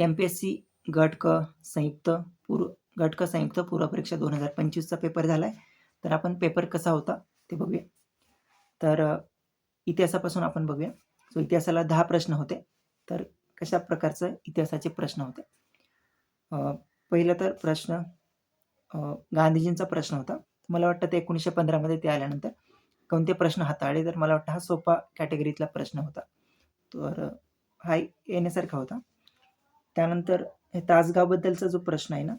M P S C गट क संयुक्त पूर्व गट क संयुक्त पूर्व परीक्षा दोन हजार पंचवीसचा पेपर झाला आहे तर आपण पेपर कसा होता ते बघूया. तर इतिहासापासून आपण बघूया. सो इतिहासाला दहा प्रश्न होते. तर कशा प्रकारचं इतिहासाचे प्रश्न होते? पहिलं तर प्रश्न गांधीजींचा प्रश्न होता. मला वाटतं ते एकोणीसशे पंधरामध्ये ते आल्यानंतर. कोणते प्रश्न हाताळले? तर मला वाटतं हा सोपा कॅटेगरीतला प्रश्न होता. तर हा येण्यासारखा होता. त्यानंतर हे तासगावबद्दलचा जो प्रश्न आहे ना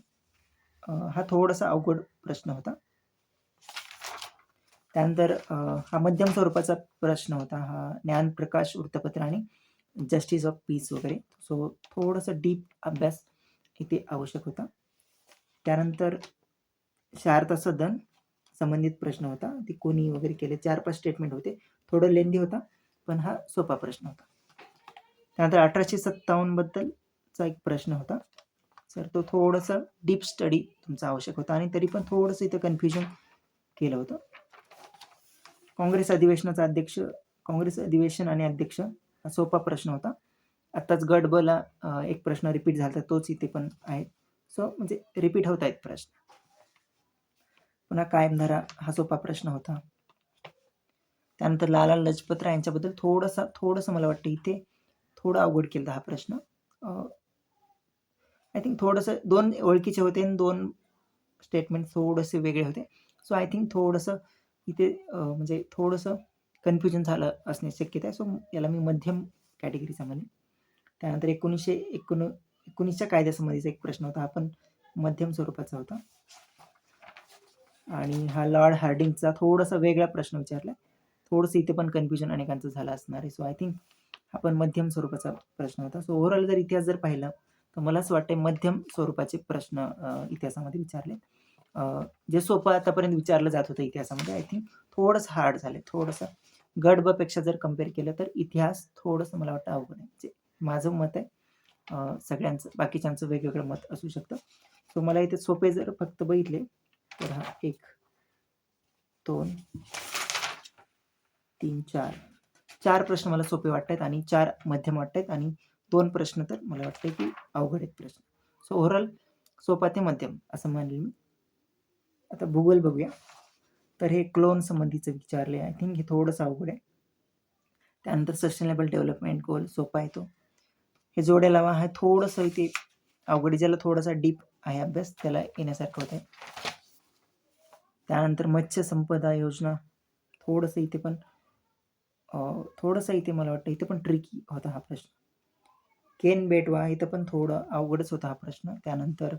हा थोडासा अवघड प्रश्न होता. त्यानंतर हा मध्यम स्वरूपाचा प्रश्न होता हा ज्ञानप्रकाश वृत्तपत्र आणि जस्टिस ऑफ पीस वगैरे. सो थोडंसं डीप अभ्यास इथे आवश्यक होता. त्यानंतर शारदा सदन संबंधित प्रश्न होता. ते कोणी वगैरे केले चार पाच स्टेटमेंट होते. थोडं लेंदी होता पण हा सोपा प्रश्न होता. त्यानंतर अठराशे चा एक प्रश्न होता. सर तो थोडंसं डीप स्टडी तुमचा आवश्यक होता आणि तरी पण थोडंसं इथं कन्फ्युजन केलं होतं. काँग्रेस अधिवेशनाचा अध्यक्ष काँग्रेस अधिवेशन आणि अध्यक्ष हा सोपा प्रश्न होता. आत्ताच गडबला एक प्रश्न रिपीट झाला तर तोच इथे पण आहे. सो म्हणजे रिपीट होत आहेत प्रश्न. पुन्हा कायमधारा हा सोपा प्रश्न होता. त्यानंतर लाला लजपत राय यांच्याबद्दल थोडंसं थोडंसं मला वाटतं इथे थोडं अवघड केलं हा प्रश्न. आय थिंक थोडंसं दोन ओळखीचे होते आणि दोन स्टेटमेंट थोडेसे वेगळे होते. सो आय थिंक थोडंसं इथे म्हणजे थोडंसं कन्फ्युजन झालं असणे शक्यता आहे. सो याला मी मध्यम कॅटेगरीचा म्हणेन. त्यानंतर एकोणीसशे एकोण एकोणीसच्या कायद्यासंबंधीचा एक प्रश्न होता. हा पण मध्यम स्वरूपाचा होता. आणि हा लॉर्ड हार्डिंगचा थोडासा वेगळा प्रश्न विचारला थोडंसं इथे पण कन्फ्युजन अनेकांचं झालं असणार आहे. सो आय थिंक हा पण मध्यम स्वरूपाचा प्रश्न होता. सो ओव्हरऑल जर इतिहास जर पाहिला तर मला असं वाटतं मध्यम स्वरूपाचे प्रश्न इतिहासामध्ये विचारले जे सोपं आतापर्यंत विचारलं जात होतं इतिहासामध्ये आय थिंक थोडंसं हार्ड झाले थोडंसं गडबपेक्षा जर कंपेअर केलं तर इतिहास थोडंसं मला वाटतं अवघड आहे. जे माझं मत आहे सगळ्यांचं बाकीच्यांचं वेगवेगळं मत असू शकतं. सो मला इथे सोपे जर फक्त बघितले तर हा एक दोन तीन चार चार प्रश्न मला सोपे वाटत आहेत आणि चार मध्यम वाटत आहेत आणि दोन प्रश्न तर मला वाटतं की अवघड आहेत प्रश्न. सो ओव्हरऑल सोपा ते मध्यम असं म्हणेल मी. आता भूगोल बघूया. तर हे क्लोन संबंधीचं विचारले आय थिंक हे थोडंसं अवघड आहे. त्यानंतर सस्टेनेबल डेव्हलपमेंट गोल सोपा येतो हे जोड्या लावा. हा थोडंसं इथे अवघड आहे, ज्याला थोडासा डीप आहे अभ्यास त्याला येण्यासारखं होतं त्यानंतर मत्स्य संपदा योजना. थोडंसं इथे पण थोडंसं इथे मला वाटतं इथे पण ट्रिकी होता हा प्रश्न. केन बेटवा इथं पण थोडं अवघडच होता हा प्रश्न. त्यानंतर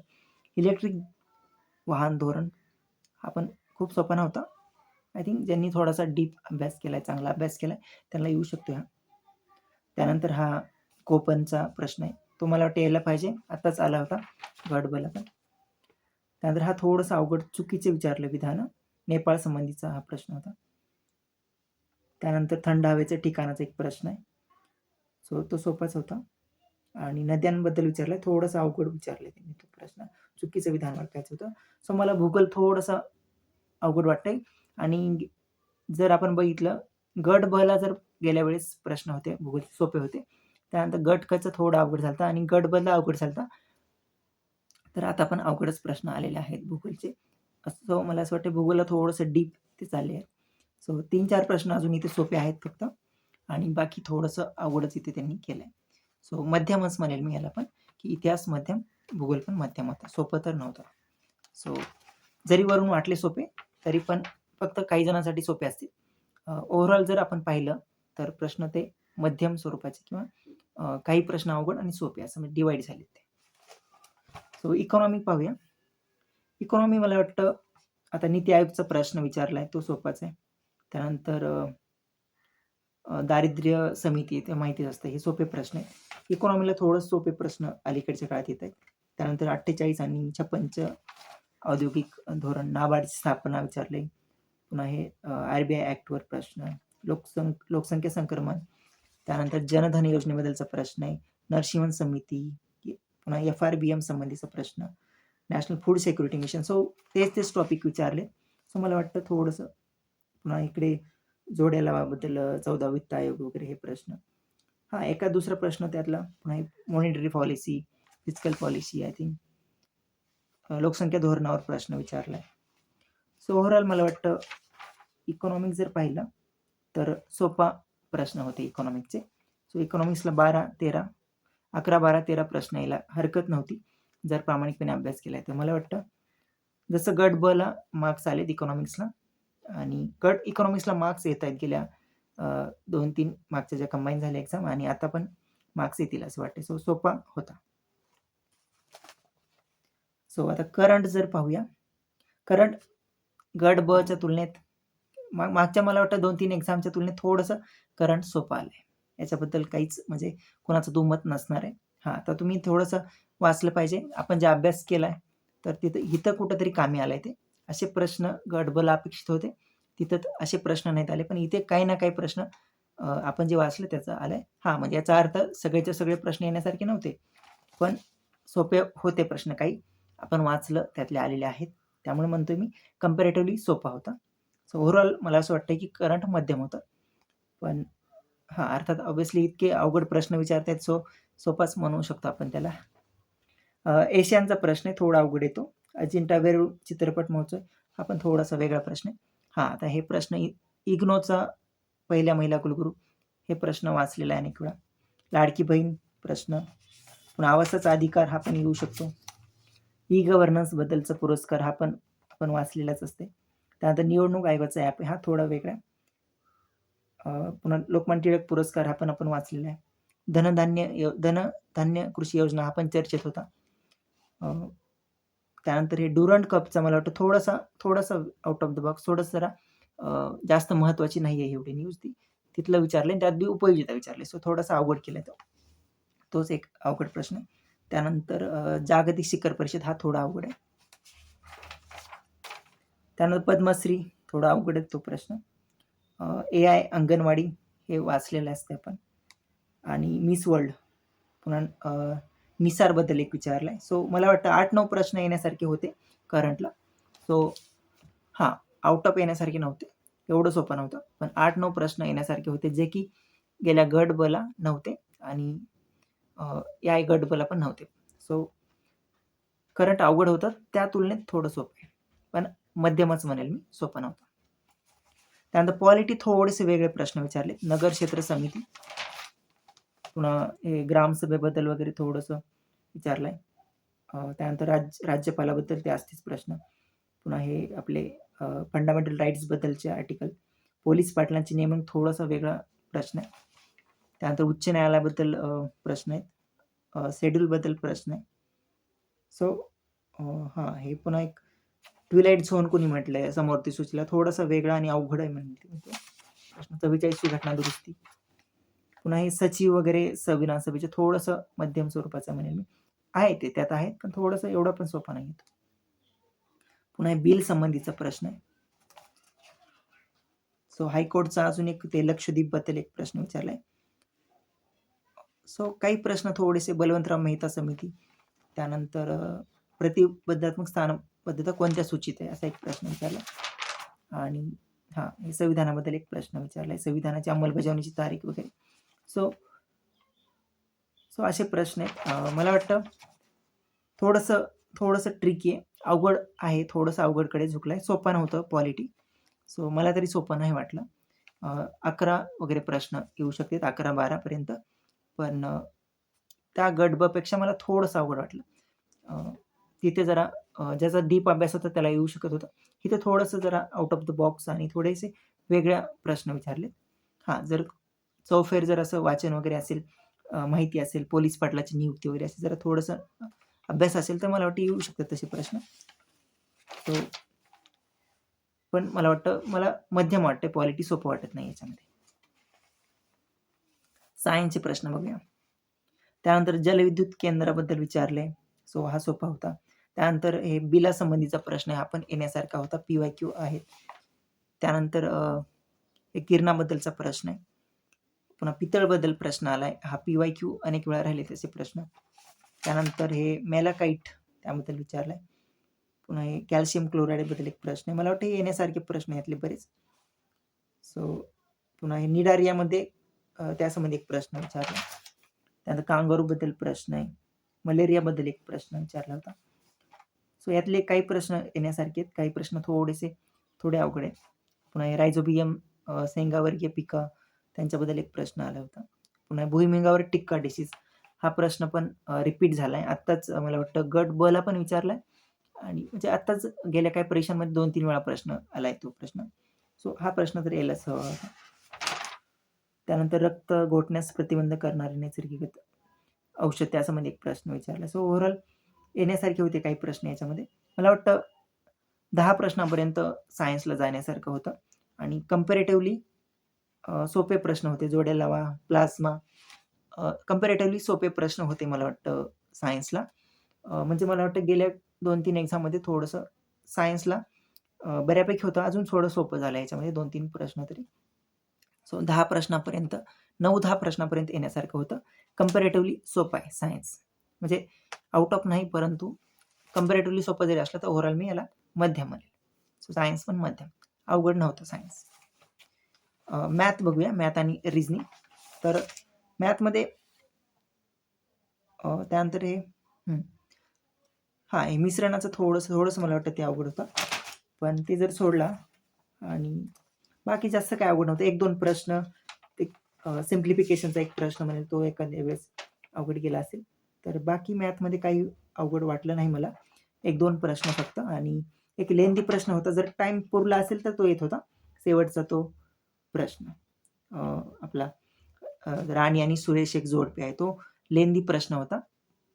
इलेक्ट्रिक वाहन धोरण हा पण खूप सोपा नव्हता. आय थिंक ज्यांनी थोडासा डीप अभ्यास केला आहे चांगला अभ्यास केला आहे त्यांना येऊ शकतो हा. त्यानंतर हा कोपनचा प्रश्न आहे. तो मला वाटतं यायला पाहिजे? आत्ताच आला होता. गडबला पण. त्यानंतर हा थोडासा अवघड चुकीचे विचारलं विधान. नेपाळ संबंधीचा हा प्रश्न होता. त्यानंतर थंड हवेच्या ठिकाणाचा एक प्रश्न आहे. सो तो सोपाच होता. आणि नद्यांबद्दल विचारलं थोडंसं अवघड विचारलं त्यांनी तो प्रश्न. चुकीचं विधान वाटायचं होतं. सो मला भूगोल थोडंसं अवघड वाटतंय. आणि जर आपण बघितलं गट बला जर गेल्या वेळेस प्रश्न होते भूगोल सोपे होते त्यानंतर गट कचं थोडं अवघड झालं आणि गट बला अवघड झालं तर आता पण अवघडच प्रश्न आलेले आहेत भूगोलचे. असं मला असं वाटतं भूगोलला थोडंसं डीप ते चालले आहे सो तीन चार प्रश्न अजून इथे सोपे आहेत फक्त. आणि बाकी थोडंसं अवघडच इथे त्यांनी केलं आहे सो मध्यमच म्हणेल मी याला पण की इतिहास मध्यम भूगोल पण मध्यम होता. सोपं तर नव्हतं. सो जरी वरून वाटले सोपे तरी पण फक्त काही जणांसाठी सोपे असतील. ओव्हरऑल जर आपण पाहिलं तर प्रश्न ते मध्यम स्वरूपाचे किंवा काही प्रश्न अवघड आणि सोपे असं म्हणजे डिवाईड झाले ते. सो इकॉनॉमी पाहूया. इकॉनॉमी मला वाटतं आता नीती आयोगचा प्रश्न विचारला आहे तो सोपाच आहे. त्यानंतर दारिद्र्य समिती ते माहितीच असतं हे सोपे प्रश्न आहेत. इकॉनॉमीला थोडं सोपे प्रश्न अलीकडच्या काळात येत आहेत. त्यानंतर अठ्ठेचाळीस आणि छप्पनच औद्योगिक धोरण नाबार्डची स्थापना विचारले. पुन्हा हे आर बी आय ॲक्टवर प्रश्न. लोकसं लोकसंख्या संक्रमण. त्यानंतर जनधन योजनेबद्दलचा प्रश्न आहे. नरशिवन समिती पुन्हा एफ आर बी एम संबंधीचा प्रश्न. National food security mission. So तेच तेच टॉपिक विचारले. सो मला वाटतं थोडंसं पुन्हा इकडे जोड्या लावाबद्दल चौदा वित्त आयोग वगैरे हे प्रश्न. हा एका दुसरा प्रश्न त्यातला. पुन्हा monetary policy physical policy I think लोकसंख्या धोरणावर प्रश्न विचारला आहे सो ओव्हरऑल मला वाटतं इकॉनॉमिक्स जर पाहिलं तर सोपा प्रश्न होते इकॉनॉमिकचे सो इकॉनॉमिक्सला बारा तेरा अकरा बारा तेरा प्रश्न यायला हरकत नव्हती जर प्रामाणिकपणे अभ्यास केला तर मला वाटतं जसं गट बला मार्क्स आलेत इकॉनॉमिक्सला आणि गट इकॉनॉमिक्सला मार्क्स येत आहेत गेल्या अ, दोन तीन मागच्या ज्या कंबाईन झाल्या एक्झाम आणि आता पण मार्क्स येतील असं वाटते सो सोपा होता. सो आता करंट जर पाहूया. करंट गट ब च्या तुलनेत मागच्या मला वाटतं दोन तीन एक्झामच्या तुलनेत थोडंसं करंट सोपं आलं आहे याच्याबद्दल काहीच म्हणजे कोणाचं दुमत नसणार आहे. हां तर तुम्ही थोडंसं वाचलं पाहिजे. आपण जे अभ्यास केला आहे तर तिथं इथं कुठंतरी कामी आलं आहे ते. असे प्रश्न गट ब ला अपेक्षित होते. तिथं असे प्रश्न नाहीत आले. पण इथे काही ना काही प्रश्न आपण जे वाचलं त्याचं आलं आहे हां म्हणजे याचा अर्थ सगळेचे सगळे प्रश्न येण्यासारखे नव्हते. पण सोपे होते प्रश्न काही. आपण वाचलं त्यातले आलेले आहेत. त्यामुळे म्हणतो मी कम्पॅरेटिव्हली सोपा होता. सो ओव्हरऑल मला असं वाटतं की करंट मध्यम होतं. पण हां अर्थात ऑब्विसली इतके अवघड प्रश्न विचारतायत सो सोपाच म्हणू शकतो आपण त्याला. एशियांचा एशियनचा प्रश्न आहे थोडा अवघड येतो. अजिंठा वेरूळ चित्रपट महोत्सव हा पण थोडासा वेगळा प्रश्न आहे. हां आता हे प्रश्न इ इग्नोचा पहिल्या महिला कुलगुरू हे प्रश्न वाचलेला आहे अनेक वेळा लाडकी बहीण प्रश्न. पुन्हा आवासाचा अधिकार हा पण येऊ शकतो. ई गव्हर्नन्सबद्दलचा पुरस्कार हा पण आपण वाचलेलाच असते. त्यानंतर निवडणूक आयोगाचा ॲप आहे हा थोडा वेगळा. अ, पुन्हा लोकमान्य टिळक पुरस्कार हा पण आपण वाचलेला आहे. धनधान्य यो धनधान्य कृषी योजना हा पण चर्चेत होता. अ, त्यानंतर हे डुरंट कपचा मला वाटतं थोडासा थोडासा आउट ऑफ द बॉक्स थोडंसं जरा जास्त महत्त्वाची नाही आहे एवढी न्यूज ती. तिथलं विचारले त्यात बी उपयोजिता विचारले सो थोडासा अवघड केला तो. तोच एक अवघड प्रश्न आहे. त्यानंतर जागतिक शिखर परिषद हा थोडा अवघड आहे. त्यानंतर पद्मश्री थोडा अवघड आहे तो प्रश्न. ए आय अंगणवाडी हे वाचलेलं असते आपण आणि मिस वर्ल्ड पुन्हा निसारबद्दल एक विचारलाय. आहे सो मला वाटतं आठ नऊ प्रश्न येण्यासारखे होते करंटला सो हां आउट ऑफ येण्यासारखे नव्हते. एवढं सोपं नव्हतं. पण आठ नऊ प्रश्न येण्यासारखे होते जे की गेल्या गट बला नव्हते आणि या गट बला पण नव्हते. सो करंट अवघड होतं. त्या तुलनेत थोडं सोपं आहे. पण मध्यमच म्हणेल मी सोपं नव्हतं. त्यानंतर पॉलिटी थोडेसे वेगळे प्रश्न विचारले. नगर क्षेत्र समिती. पुन्हा हे ग्रामसभेबद्दल वगैरे थोडंसं विचारलं आहे त्यानंतर राज राज्यपालाबद्दल ते असतेच प्रश्न. पुन्हा हे आपले फंडामेंटल राईट्सबद्दलचे आर्टिकल पोलीस पाटलांची नेमणूक थोडासा वेगळा प्रश्न आहे. त्यानंतर उच्च न्यायालयाबद्दल प्रश्न आहेत. शेड्यूलबद्दल प्रश्न आहे. सो हां हे पुन्हा एक ट्विलाईट झोन कोणी म्हटलं आहे समोरती सूचीला थोडासा वेगळा आणि अवघड आहे म्हणते. प्रश्न चव्वेचाळीसची घटना दुरुस्ती. पुन्हा हे सचिव वगैरे संविधान सभेचे थोडंसं मध्यम स्वरूपाचं म्हणेल मी. आहे ते त्यात आहेत पण थोडंसं एवढं पण सोपं नाही पुन्हा बिल संबंधीचा प्रश्न आहे. सो हायकोर्टचा अजून एक ते लक्षद्वीपबद्दल एक प्रश्न विचारलाय. सो काही प्रश्न थोडेसे बलवंतराव मेहता समिती त्यानंतर अ, प्रतिबद्धात्मक स्थानबद्धता कोणत्या सूचित आहे असा एक प्रश्न विचारला आणि हां हे संविधानाबद्दल एक प्रश्न विचारला आहे संविधानाची अंमलबजावणीची तारीख वगैरे. सो सो असे प्रश्न आहेत. मला वाटतं थोडंसं थोडंसं ट्रिकी आहे. अवघड आहे थोडंसं अवघडकडे झुकलं आहे सोपं नव्हतं पॉलिटी सो मला तरी सोपं नाही वाटलं. अकरा वगैरे प्रश्न येऊ शकतात अकरा बारापर्यंत पण त्या गडबपेक्षा मला थोडंसं अवघड वाटलं. तिथे जरा ज्याचा डीप अभ्यास होता त्याला येऊ शकत होता. इथे थोडंसं जरा आउट ऑफ द बॉक्स आणि थोडेसे वेगळ्या प्रश्न विचारले हां जर चौफेर जर असं वाचन वगैरे असेल माहिती असेल पोलीस पाटलाची नियुक्ती वगैरे असेल जरा थोडंसं अभ्यास असेल तर मला वाटतं येऊ शकतात तसे प्रश्न. तो पण मला वाटतं मला मध्यम वाटतं पॉलिटी सोपं वाटत नाही याच्यामध्ये. सायन्सचे प्रश्न बघूया. त्यानंतर जलविद्युत केंद्राबद्दल विचारले. सो हा सोपा होता. त्यानंतर हे बिलासंबंधीचा प्रश्न हा पण येण्यासारखा होता. पी वाय क्यू आहे त्यानंतर हे किरणाबद्दलचा प्रश्न आहे. पुन्हा पितळबद्दल प्रश्न आलाय. हा पी वाय क्यू अनेक वेळा राहिले त्याचे प्रश्न. त्यानंतर हे मेलाकाईट त्याबद्दल विचारलाय. पुन्हा हे कॅल्शियम क्लोराईडबद्दल एक प्रश्न आहे. मला वाटतं हे येण्यासारखे प्रश्न यातले बरेच. सो पुन्हा हे निडारियामध्ये त्यासंबंधी एक प्रश्न विचारला. त्यानंतर कांगारूबद्दल प्रश्न आहे. मलेरियाबद्दल एक प्रश्न विचारला होता. सो यातले काही प्रश्न येण्यासारखे आहेत. काही प्रश्न थोडेसे थोडे अवघड आहेत. पुन्हा हे रायझोबियम सेंगावर्गीय शेंगावर्गीय पिकं त्यांच्याबद्दल एक प्रश्न आला होता. पुन्हा भुईमिंगावर टिक्का डिसीज. हा प्रश्न पण रिपीट झाला आहे आत्ताच मला वाटतं गट बला पण विचारला आहे आणि म्हणजे आत्ताच गेल्या काही परीक्षांमध्ये दोन तीन वेळा प्रश्न आला आहे तो प्रश्न. सो हा प्रश्न तर यायलाच हवा होता. त्यानंतर रक्त घोटण्यास प्रतिबंध करणारे नैसर्गिक औषध त्यासंबंधी एक प्रश्न विचारला. सो ओव्हरऑल येण्यासारखे होते काही प्रश्न याच्यामध्ये. मला वाटतं दहा प्रश्नापर्यंत सायन्सला जाण्यासारखं होतं. आणि कम्पॅरेटिव्हली सोपे प्रश्न होते. जोड्या लावा प्लाझ्मा. कम्पॅरेटिव्हली सोपे प्रश्न होते मला वाटतं सायन्सला म्हणजे मला वाटतं गेल्या दोन तीन एक्झाममध्ये थोडंसं सायन्सला बऱ्यापैकी होतं. अजून थोडं सोपं झालं याच्यामध्ये दोन तीन प्रश्न तरी. सो दहा प्रश्नापर्यंत नऊ दहा प्रश्नापर्यंत येण्यासारखं होतं. कम्पॅरेटिव्हली सोपं आहे सायन्स म्हणजे आउट ऑफ नाही परंतु कम्पॅरेटिव्हली सोपं जरी असलं तर ओव्हरऑल मी याला मध्यम म्हणेल. सो सायन्स पण मध्यम. अवघड नव्हतं सायन्स मॅथ बघूया मॅथ आणि रिझनिंग तर मॅथमध्ये त्यानंतर हे हा हां हे मिश्रणाचं थोडंसं थोडंसं मला वाटतं ते अवघड होतं. पण ते जर सोडला आणि बाकी जास्त काय अवघड नव्हतं. एक दोन प्रश्न ते सिम्प्लिफिकेशनचा एक प्रश्न म्हणजे तो एखाद्या वेळेस अवघड गेला असेल. तर बाकी मॅथमध्ये काही अवघड वाटलं नाही मला. एक दोन प्रश्न फक्त आणि एक लेंदी प्रश्न होता. जर टाईम पुरला असेल तर तो येत होता. शेवटचा तो प्रश्न. आपला राणी आणि सुरेश एक जोडपे आहे. तो लेंदी प्रश्न होता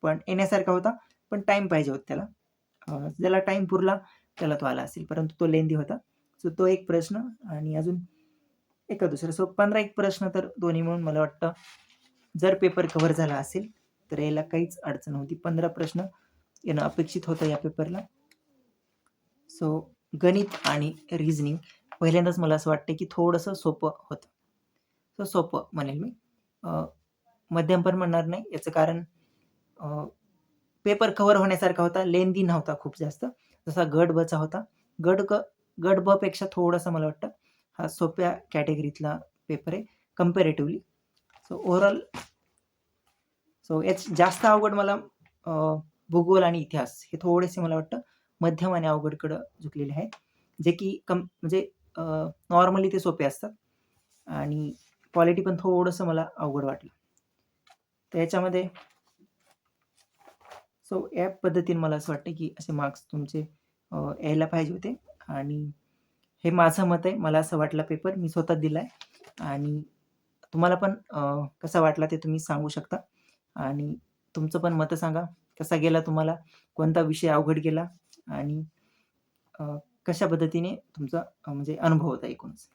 पण येण्यासारखा होता पण टाईम पाहिजे होता त्याला. ज्याला टाईम पुरला त्याला तो आला असेल परंतु तो लेंदी होता. सो तो एक प्रश्न आणि अजून एका दुसरा सो पंधरा एक प्रश्न तर दोन्ही म्हणून मला वाटतं जर पेपर कव्हर झाला असेल तर याला काहीच अडचण होती पंधरा प्रश्न येणं अपेक्षित होतं या पेपरला सो गणित आणि रिझनिंग पहिल्यांदाच मला असं वाटतं की थोडंसं सोपं होतं. सो सोपं म्हणेल मी. मध्यम पण म्हणणार नाही. याचं कारण पेपर कव्हर होण्यासारखा होता. लेंदी नव्हता खूप जास्त. जसा गड बचा होता. गड क गड ब पेक्षा थोडासा मला वाटतं हा सोप्या कॅटेगरीतला पेपर आहे कम्पॅरेटिव्हली सो ओव्हरऑल सो याच जास्त अवघड मला भूगोल आणि इतिहास हे थोडेसे मला वाटतं मध्यम आणि अवघडकडं झुकलेले आहेत. जे की कम म्हणजे नॉर्मली ते सोपे असतात. आणि क्वालिटी पण थोडंसं मला अवघड वाटलं. तर याच्यामध्ये सो या पद्धतीने मला असं वाटतं की असे मार्क्स तुमचे यायला पाहिजे होते. आणि हे माझं मत आहे. मला असं वाटला पेपर मी स्वतः दिला आहे आणि तुम्हाला पण कसा वाटला ते तुम्ही सांगू शकता. आणि तुमचं पण मतं सांगा. कसा गेला तुम्हाला? कोणता विषय अवघड गेला? आणि कशा पद्धतीने तुमचा म्हणजे अनुभव होता एकूणच?